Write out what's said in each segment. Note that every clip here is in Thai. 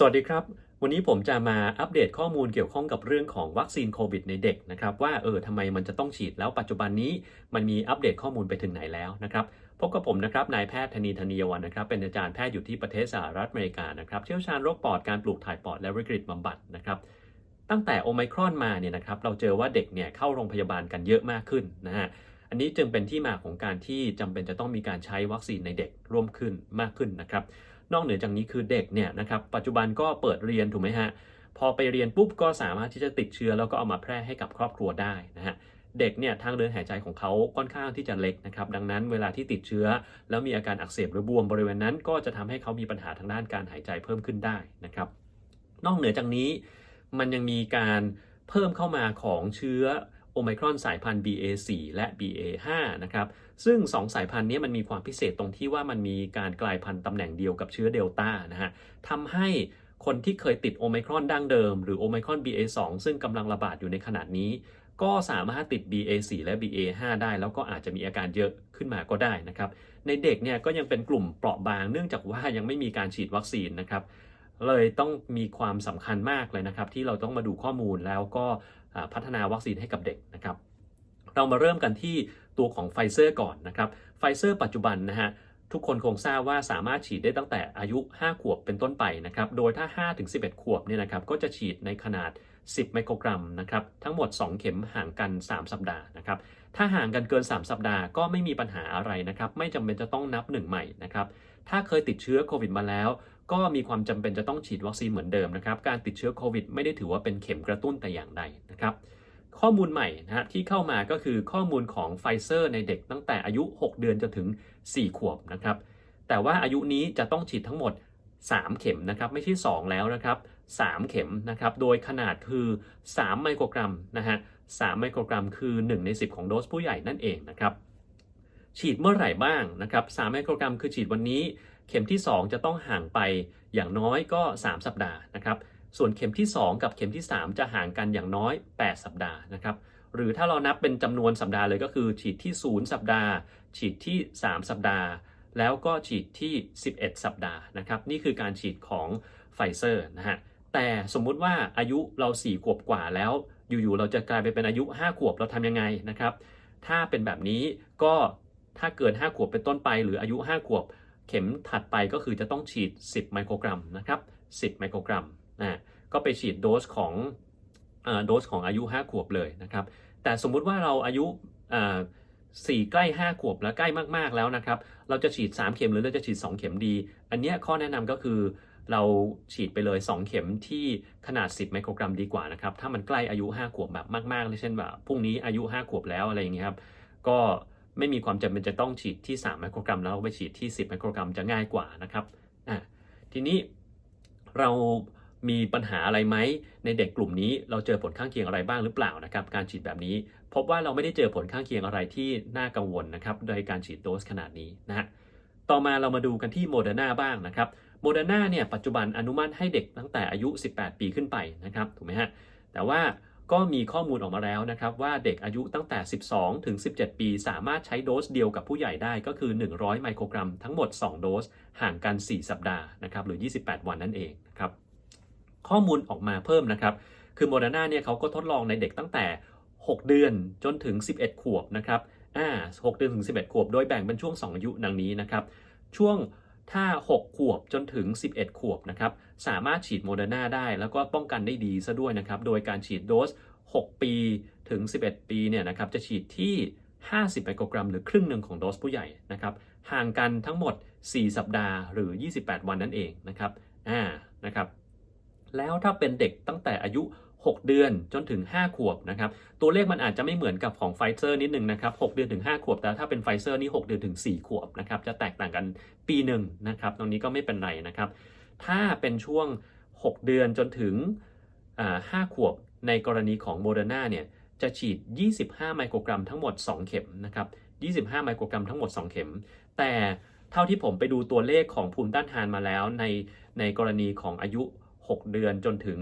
สวัสดีครับ วันนี้ผมจะมาอัปเดตข้อมูลเกี่ยวข้องกับเรื่องของวัคซีนโควิดในเด็กนะครับว่าเออทำไมมันจะต้องฉีดแล้วปัจจุบันนี้มันมีอัปเดตข้อมูลไปถึงไหนแล้วนะครับพบกับผมนะครับนายแพทย์ธนีธนียวันนะครับเป็นอาจารย์แพทย์อยู่ที่ประเทศสหรัฐอเมริกานะครับเชี่ยวชาญโรคปอดการปลูกถ่ายปอดและวิกฤตบำบัดนะครับตั้งแต่โอไมครอนมาเนี่ยนะครับเราเจอว่าเด็กเนี่ยเข้าโรงพยาบาลกันเยอะมากขึ้นนะฮะอันนี้จึงเป็นที่มาของการที่จำเป็นจะต้องมีการใช้วัคซีนในเด็กร่วมขึ้นมากขึ้นนะครับ นอกเหนือจากนี้คือเด็กเนี่ยนะครับปัจจุบันก็เปิดเรียนถูกไหมฮะพอไปเรียนปุ๊บก็สามารถที่จะติดเชื้อแล้วก็เอามาแพร่ให้กับครอบครัวได้นะฮะเด็กเนี่ยทางเดินหายใจของเขาค่อนข้างที่จะเล็กนะครับดังนั้นเวลาที่ติดเชื้อ แล้วมีอาการอักเสบหรือบวมบริเวณนั้น ก็จะทำให้เขามีปัญหาทางด้านการหายใจเพิ่มขึ้นได้นะครับนอกเหนือจากนี้มันยังมีการเพิ่มเข้ามาของเชื้อ โอไมครอนสายพันธุ์ BA4 และ BA5 นะครับ ซึ่ง 2 สายพันธุ์นี้มันมีความพิเศษตรงที่ว่ามันมีการกลายพันธุ์ตำแหน่งเดียวกับเชื้อเดลต้านะฮะทำให้คนที่เคยติดโอไมครอนดั้งเดิม หรือโอไมครอน BA2 ซึ่งกำลังระบาดอยู่ในขณะนี้ ก็สามารถติด BA4 และ BA5 ได้แล้วก็อาจจะมีอาการเยอะขึ้นมาก็ได้นะครับ ในเด็กเนี่ยก็ยังเป็นกลุ่มเปราะบางเนื่องจากว่ายังไม่มีการฉีดวัคซีนนะครับ เลยต้องมีความสำคัญมากเลยนะครับ ที่เราต้องมาดูข้อมูลแล้วก็พัฒนาวัคซีนให้กับเด็กนะครับ เรามาเริ่มกันที่ตัวของไฟเซอร์ก่อนนะครับไฟเซอร์ปัจจุบันนะฮะทุกคนคงทราบว่าสามารถฉีดได้ตั้งแต่อายุ 5 ขวบเป็นต้นไปนะครับ โดยถ้า 5-11 ขวบเนี่ยนะครับ ก็จะฉีดในขนาด 10 ไมโครกรัมนะครับ ทั้งหมด 2 เข็มห่างกัน 3 สัปดาห์นะครับ ถ้าห่างกันเกิน 3 สัปดาห์ก็ไม่มีปัญหาอะไรนะครับ ไม่จำเป็นจะต้องนับ 1 ใหม่นะครับ ถ้าเคยติดเชื้อโควิดมาแล้ว ก็มีความจำเป็นจะต้องฉีดวัคซีนเหมือนเดิมนะครับ การติดเชื้อโควิดไม่ได้ถือว่าเป็นเข็มกระตุ้นแต่อย่างใดนะครับ ข้อมูลใหม่นะฮะที่เข้ามาก็คือข้อมูลของไฟเซอร์ในเด็กตั้งแต่อายุ 6 เดือนจนถึง 4 ขวบนะครับ แต่ว่าอายุนี้จะต้องฉีดทั้งหมด 3 เข็มนะครับไม่ใช่ 2 แล้วนะครับ 3 เข็มนะครับ โดยขนาดคือ 3 ไมโครกรัมนะฮะ3ไมโครกรัมคือ 1 ใน 10 ของโดสผู้ใหญ่นั่นเองนะครับ ฉีดเมื่อไหร่บ้างนะครับ3ไมโครกรัมคือฉีดวันนี้ เข็มที่ 2 จะต้องห่างไปอย่างน้อยก็ 3 สัปดาห์นะครับ ส่วนเข็มที่ 2 กับเข็มที่ 3 จะห่างกันอย่างน้อย 8 สัปดาห์นะครับ หรือถ้าเรานับเป็นจำนวนสัปดาห์เลยก็คือฉีดที่ 0 สัปดาห์ ฉีดที่ 3 สัปดาห์ แล้วก็ฉีดที่ 11 สัปดาห์นะครับ นี่คือการฉีดของไฟเซอร์นะฮะ แต่สมมุติว่าอายุเรา 4 ขวบกว่าแล้ว อยู่ๆ เราจะกลายไปเป็นอายุ 5 ขวบเราทำยังไงนะครับ ถ้าเป็นแบบนี้ก็ถ้าเกิน 5 ขวบเป็นต้นไป หรืออายุ 5 ขวบ เข็มถัดไปก็คือจะต้องฉีด 10 ไมโครกรัมนะครับ10 ไมโครกรัมนะก็ไปฉีดโดสของโดสของอายุ 5 ขวบเลยนะครับ แต่สมมุติว่าเราอายุสี่ใกล้ 5 ขวบแล้วใกล้มากๆแล้วนะครับ เราจะฉีด 3 เข็มหรือเราจะฉีด 2 เข็มดี อันนี้ข้อแนะนำก็คือเราฉีดไปเลย 2 เข็มที่ขนาด 10 ไมโครกรัมดีกว่านะครับ ถ้ามันใกล้อายุ 5 ขวบแบบมากๆเลยเช่นแบบพรุ่งนี้อายุ 5 ขวบแล้วอะไรอย่างเงี้ยครับ ก็ ไม่มีความจำเป็นจะต้องฉีดที่ 3 ไมโครกรัม แล้วไปฉีดที่ 10 ไมโครกรัมจะง่ายกว่านะครับอะทีนี้เรามีปัญหาอะไรไหมในเด็กกลุ่มนี้เราเจอผลข้างเคียงอะไรบ้างหรือเปล่านะครับ การฉีดแบบนี้ พบว่าเราไม่ได้เจอผลข้างเคียงอะไรที่น่ากังวลนะครับโดยการฉีดโดสขนาดนี้นะฮะต่อมาเรามาดูกันที่โมเดอร์นาบ้างนะครับโมเดอร์นาเนี่ยปัจจุบันอนุมัติให้เด็กตั้งแต่อายุ 18 ปีขึ้นไปนะครับถูกไหมฮะแต่ว่า ก็มีข้อมูลออกมาแล้วนะครับว่าเด็กอายุตั้งแต่ 12 ถึง 17 ปี สามารถใช้โดสเดียวกับผู้ใหญ่ได้ก็คือ 100 ไมโครกรัมทั้งหมด 2 โดส ห่างกัน 4 สัปดาห์นะครับหรือ 28 วันนั่นเองนะครับข้อมูลออกมาเพิ่มนะครับ คือโมเดอร์นาเนี่ยเขาก็ทดลองในเด็กตั้งแต่ 6 เดือนจนถึง 11 ขวบนะครับอ่า6เดือนถึง 11 ขวบ โดยแบ่งเป็นช่วง 2 อายุดังนี้นะครับ ช่วง ถ้า 6 ขวบจนถึง 11 ขวบนะครับสามารถฉีดโมเดอร์นาได้ แล้วก็ป้องกันได้ดีซะด้วยนะครับโดยการฉีดโดส 6 ปีถึง 11 ปีเนี่ยนะครับจะฉีดที่ 50 ไมโครกรัม หรือครึ่งหนึ่งของโดสผู้ใหญ่นะครับห่างกันทั้งหมด 4 สัปดาห์หรือ 28 วันนั่นเองนะครับอ่านะครับแล้วถ้าเป็นเด็กตั้งแต่อายุ 6 เดือนจนถึง 5 ขวบนะครับตัวเลขมันอาจจะไม่เหมือนกับของไฟเซอร์นิดนึงนะครับ6เดือนถึง 5 ขวบ แต่ถ้าเป็นไฟเซอร์นี่ 6 เดือนถึง 4 ขวบนะครับจะแตกต่างกันปีหนึ่งนะครับตรงนี้ก็ไม่เป็นไรนะครับถ้าเป็นช่วง 6 เดือนจนถึง 5 ขวบในกรณีของโมเดอร์นาเนี่ยจะฉีด 25 ไมโครกรัมทั้งหมด 2 เข็มนะครับ25 ไมโครกรัมทั้งหมด 2 เข็ม แต่เท่าที่ผมไปดูตัวเลขของภูมิต้านทานมาแล้วในในกรณีของอายุ 6 เดือนจนถึง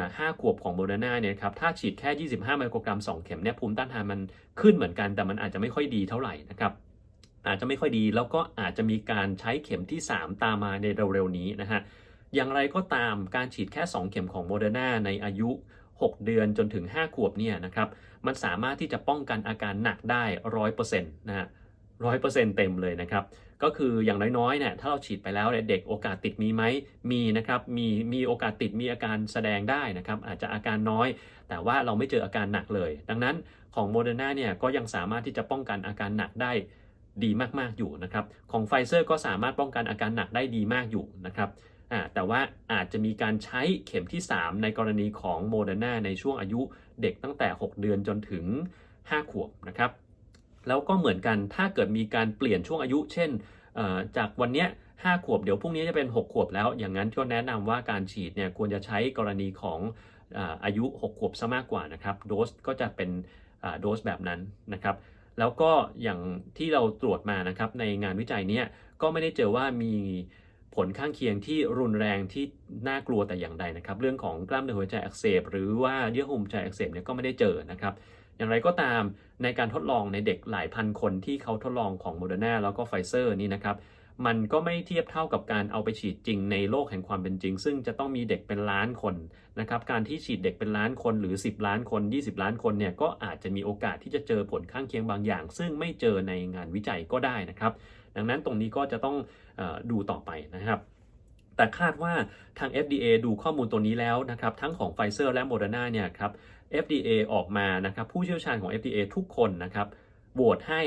5ขวบของโมเดอร์นาเนี่ยครับถ้าฉีดแค่ 25 ไมโครกรัม 2 เข็มเนี่ยภูมิต้านทานมันขึ้นเหมือนกัน แต่มันอาจจะไม่ค่อยดีเท่าไหร่นะครับอาจจะไม่ค่อยดีแล้วก็อาจจะมีการใช้เข็มที่ 3 ตามมาในเร็วๆนี้นะฮะอย่างไรก็ตามการฉีดแค่ 2 เข็มของโมเดอร์นาในอายุ 6 เดือนจนถึง 5 ขวบเนี่ยนะครับมันสามารถที่จะป้องกันอาการหนักได้ 100%นะฮะ ร้อยเปอร์เซ็นต์เต็มเลยนะครับ ก็คืออย่างน้อยๆเนี่ยถ้าเราฉีดไปแล้วเนี่ยเด็กโอกาสติดมีไหมมีนะครับมีมีโอกาสติดมีอาการแสดงได้นะครับ อาจจะอาการน้อย แต่ว่าเราไม่เจออาการหนักเลย ดังนั้นของโมเดอร์นาเนี่ยก็ยังสามารถที่จะป้องกันอาการหนักได้ดีมากๆอยู่นะครับของไฟเซอร์ก็สามารถป้องกันอาการหนักได้ดีมากอยู่นะครับแต่ว่าอาจจะมีการใช้เข็มที่ 3 ในกรณีของโมเดอร์นาในช่วงอายุเด็กตั้งแต่ 6 เดือนจนถึง 5 ขวบนะครับ แล้วก็เหมือนกันถ้าเกิดมีการเปลี่ยนช่วงอายุ เช่นจากวันเนี้ย5ขวบเดี๋ยวพรุ่งนี้จะเป็น 6 ขวบแล้ว อย่างนั้นก็แนะนำว่าการฉีดเนี่ยควรจะใช้กรณีของอายุ 6 ขวบซะมากกว่านะครับโดสก็จะเป็นโดสแบบนั้นนะครับแล้วก็อย่างที่เราตรวจมานะครับในงานวิจัยเนี้ยก็ไม่ได้เจอว่ามีผลข้างเคียงที่รุนแรงที่น่ากลัวแต่อย่างใดนะครับ เรื่องของกล้ามเนื้อหัวใจอักเสบ หรือว่าเยื่อหุ้มใจอักเสบเนี่ยก็ไม่ได้เจอนะครับ อย่างไรก็ตามในการทดลองในเด็กหลายพันคนที่เขาทดลองของโมเดอร์นาแล้วก็ไฟเซอร์นี่นะครับมันก็ไม่เทียบเท่ากับการเอาไปฉีดจริงในโลกแห่งความเป็นจริง ซึ่งจะต้องมีเด็กเป็นล้านคนนะครับการที่ฉีดเด็กเป็นล้านคนหรือ 10 ล้านคน 20 ล้านคนเนี่ยก็อาจจะมีโอกาสที่จะเจอผลข้างเคียงบางอย่าง ซึ่งไม่เจอในงานวิจัยก็ได้นะครับ ดังนั้นตรงนี้ก็จะต้องอดูต่อไปนะครับ แต่คาดว่าทาง FDA ดูข้อมูลตัวนี้แล้วนะครับทั้งของไฟเซอร์และโมเดอร์นาเนี่ยครับ FDA ออกมานะครับผู้เชี่ยวชาญของ FDA ทุกคนนะครับโหวตให้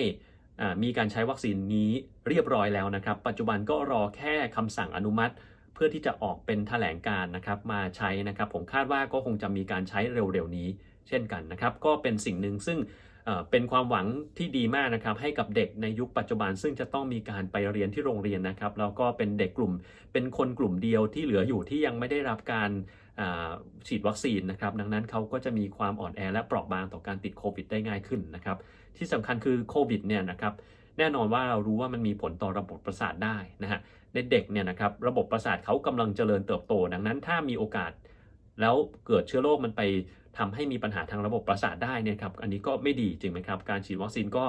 มีการใช้วัคซีนนี้เรียบร้อยแล้วนะครับ ปัจจุบันก็รอแค่คำสั่งอนุมัติ เพื่อที่จะออกเป็นแถลงการนะครับมาใช้นะครับ ผมคาดว่าก็คงจะมีการใช้เร็วๆนี้ เช่นกันนะครับ ก็เป็นสิ่งหนึ่งซึ่ง เป็นความหวังที่ดีมากนะครับให้กับเด็กในยุคปัจจุบัน ซึ่งจะต้องมีการไปเรียนที่โรงเรียนนะครับแล้วก็เป็นเด็กกลุ่มเป็นคนกลุ่มเดียวที่เหลืออยู่ที่ยังไม่ได้รับการฉีดวัคซีนนะครับดังนั้นเขาก็จะมีความอ่อนแอและเปราะบางต่อการติดโควิดได้ง่ายขึ้นนะครับที่สำคัญคือโควิดเนี่ยนะครับแน่นอนว่าเรารู้ว่ามันมีผลต่อระบบประสาทได้นะฮะในเด็กเนี่ยนะครับระบบประสาทเขากำลังเจริญเติบโต ดังนั้นถ้ามีโอกาส แล้วเกิดเชื้อโรคมันไป ทำให้มีปัญหาทางระบบประสาทได้เนี่ยครับอันนี้ก็ไม่ดีจริงไหมครับ การฉีดวัคซีนก็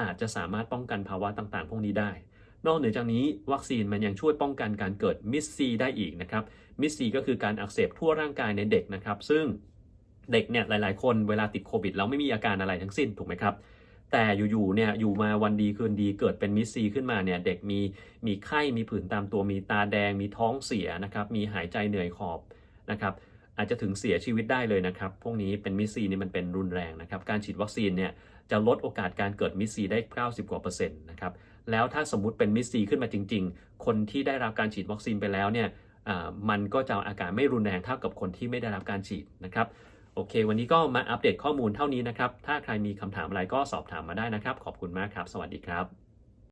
อาจจะสามารถป้องกันภาวะต่างๆ พวกนี้ได้ นอกเหนือจากนี้วัคซีนมันยังช่วยป้องกันการเกิดมิสซีได้อีกนะครับมิสซีก็คือการอักเสบทั่วร่างกายในเด็กนะครับ ซึ่งเด็กเนี่ยหลาย ๆ คนเวลาติดโควิดแล้วไม่มีอาการอะไรทั้งสิ้นถูกไหมครับแต่อยู่ๆ เนี่ยอยู่มาวันดีคืนดีเกิดเป็นมิสซีขึ้นมาเนี่ยเด็กมีมีไข้มีผื่นตามตัวมีตาแดงมีท้องเสียนะครับมีหายใจเหนื่อยหอบนะครับ อาจจะถึงเสียชีวิตได้เลยนะครับ พวกนี้เป็นมิสซีนี่มันเป็นรุนแรงนะครับ การฉีดวัคซีนเนี่ยจะลดโอกาสการเกิดมิสซีได้ 90 กว่าเปอร์เซ็นต์นะครับ แล้วถ้าสมมุติเป็นมิสซีขึ้นมาจริง ๆ คนที่ได้รับการฉีดวัคซีนไปแล้วเนี่ยมันก็จะอาการไม่รุนแรงเท่ากับคนที่ไม่ได้รับการฉีดนะครับ โอเค วันนี้ก็มาอัปเดตข้อมูลเท่านี้นะครับ ถ้าใครมีคำถามอะไรก็สอบถามมาได้นะครับ ขอบคุณมากครับ สวัสดีครับ